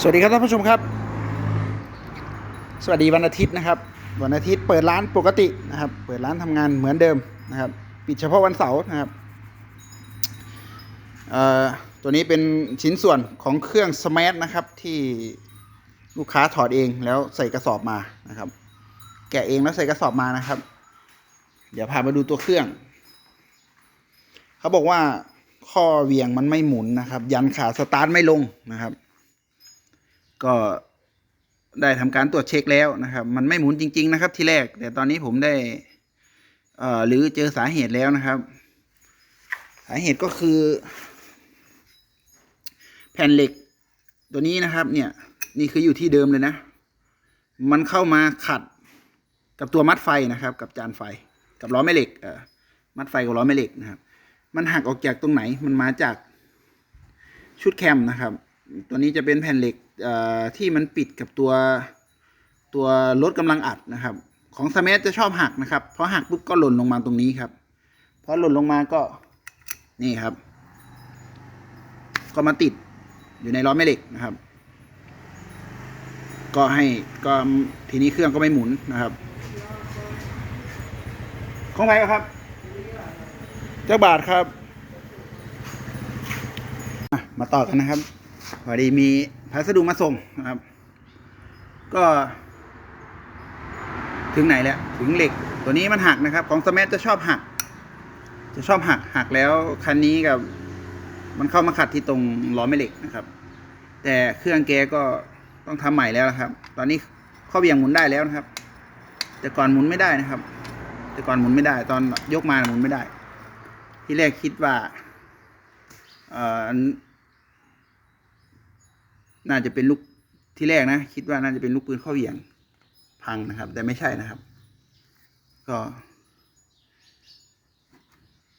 สวัสดีครับท่านผู้ชมครับ สวัสดีวันอาทิตย์นะครับ วันอาทิตย์เปิดร้านปกตินะครับ เปิดร้านทำงานเหมือนเดิมนะครับ ปิดเฉพาะวันเสาร์นะครับตัวนี้เป็นชิ้นส่วนของเครื่องสมาร์ทนะครับที่ลูกค้าถอดเองแล้วใส่กระสอบมานะครับ แกะเองแล้วใส่กระสอบมานะครับ เดี๋ยวพามาดูตัวเครื่อง เขาบอกว่าข้อเวียงมันไม่หมุนนะครับ ยันขาสตาร์ทไม่ลงนะครับ ก็ได้ทำการตรวจเช็คแล้วนะครับ มันไม่หมุนจริง ๆ นะครับ ที่แรก แต่ตอนนี้ผมได้เอ่อหรือเจอสาเหตุแล้วนะครับ สาเหตุก็คือ แผ่นเหล็กตัวนี้นะครับ เนี่ย นี่คืออยู่ที่เดิมเลยนะ มันเข้ามาขัดกับตัวมัดไฟนะครับ กับจานไฟ กับล้อแม่เหล็กเอ่อมัดไฟกับล้อแม่เหล็กนะครับ มันหักออกจากตรงไหน มันมาจากชุดแคมนะครับ ตัวนี้จะเป็นแผ่นเหล็กที่มันปิดกับตัวตัวรถกำลังอัดนะครับ ของสมัจะชอบหักนะครับเพราะหักปุ๊บก็หล่นลงมาตรงนี้ครับพอหล่นลงมาก็นี่ครับ ก็มาติดอยู่ในล้อแม่เหล็กนะครับ ก็ให้ก็ทีนี้เครื่องก็ไม่หมุนนะครับของใครครับ เจ้าบาทครับ มาต่อกันนะครับ พอดีมีพัสดุมาส่งนะครับ ก็ ถึงไหนแล้ว ถึงเหล็ก ตัวนี้มันหักนะครับ ของสมัจะชอบหัก จะชอบหักหักแล้วคันนี้กับ มันเข้ามาขัดที่ตรงล้อแม่เหล็กนะครับ แต่เครื่องแกก็ต้องทำใหม่แล้วนะครับ ตอนนี้ข้อเบี่ยงหมุนได้แล้วนะครับ แต่ก่อนหมุนไม่ได้นะครับ แต่ก่อนหมุนไม่ได้ ตอนยกมาหมุนไม่ได้ ที่แรกคิดว่าเอ่อ น่าจะเป็นลูกที่แรกนะ คิดว่าน่าจะเป็นลูกปืนข้อเหวี่ยงพังนะครับ แต่ไม่ใช่นะครับ ก็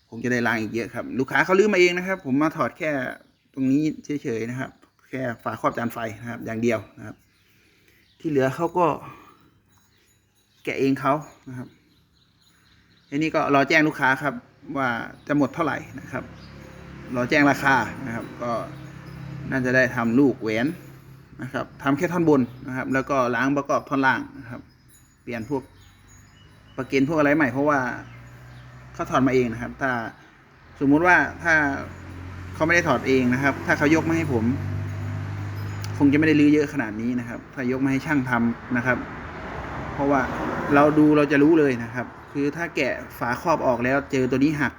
คงจะได้ล้างอีกเยอะครับ ลูกค้าเขาลืมมาเองนะครับ ผมมาถอดแค่ตรงนี้เฉยๆนะครับ แค่ฝาครอบจานไฟนะครับ อย่างเดียวนะครับ ที่เหลือเขาก็ แกะเองเขานะครับทีนี้ก็รอแจ้งลูกค้าครับ ว่าจะหมดเท่าไหร่นะครับ รอแจ้งราคานะครับ ก็ น่าจะได้ทำลูกแหวนนะครับทำแค่ท่อนบนนะครับ แล้วก็ล้างประกอบท่อนล่างนะครับ เปลี่ยนพวกประเกนพวกอะไรใหม่เพราะว่าเขาถอดมาเองนะครับ ถ้าสมมุติว่าถ้าเขาไม่ได้ถอดเองนะครับ ถ้าเขายกมาให้ผม คงจะไม่ได้รื้อเยอะขนาดนี้นะครับ ถ้ายกมาให้ช่างทำนะครับ เพราะว่าเราดูเราจะรู้เลยนะครับ คือถ้าแกะฝาครอบออกแล้วเจอตัวนี้หัก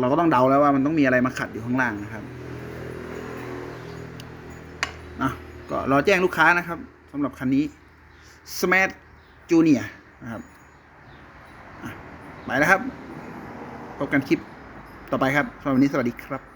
เราก็ต้องเดาแล้วว่ามันต้องมีอะไรมาขัดอยู่ข้างล่างนะครับนะก็รอแจ้งลูกค้านะครับสำหรับคันนี้ Smart Junior นะครับไปแล้วครับ พบกันคลิปต่อไปครับสำหรับวันนี้สวัสดีครับ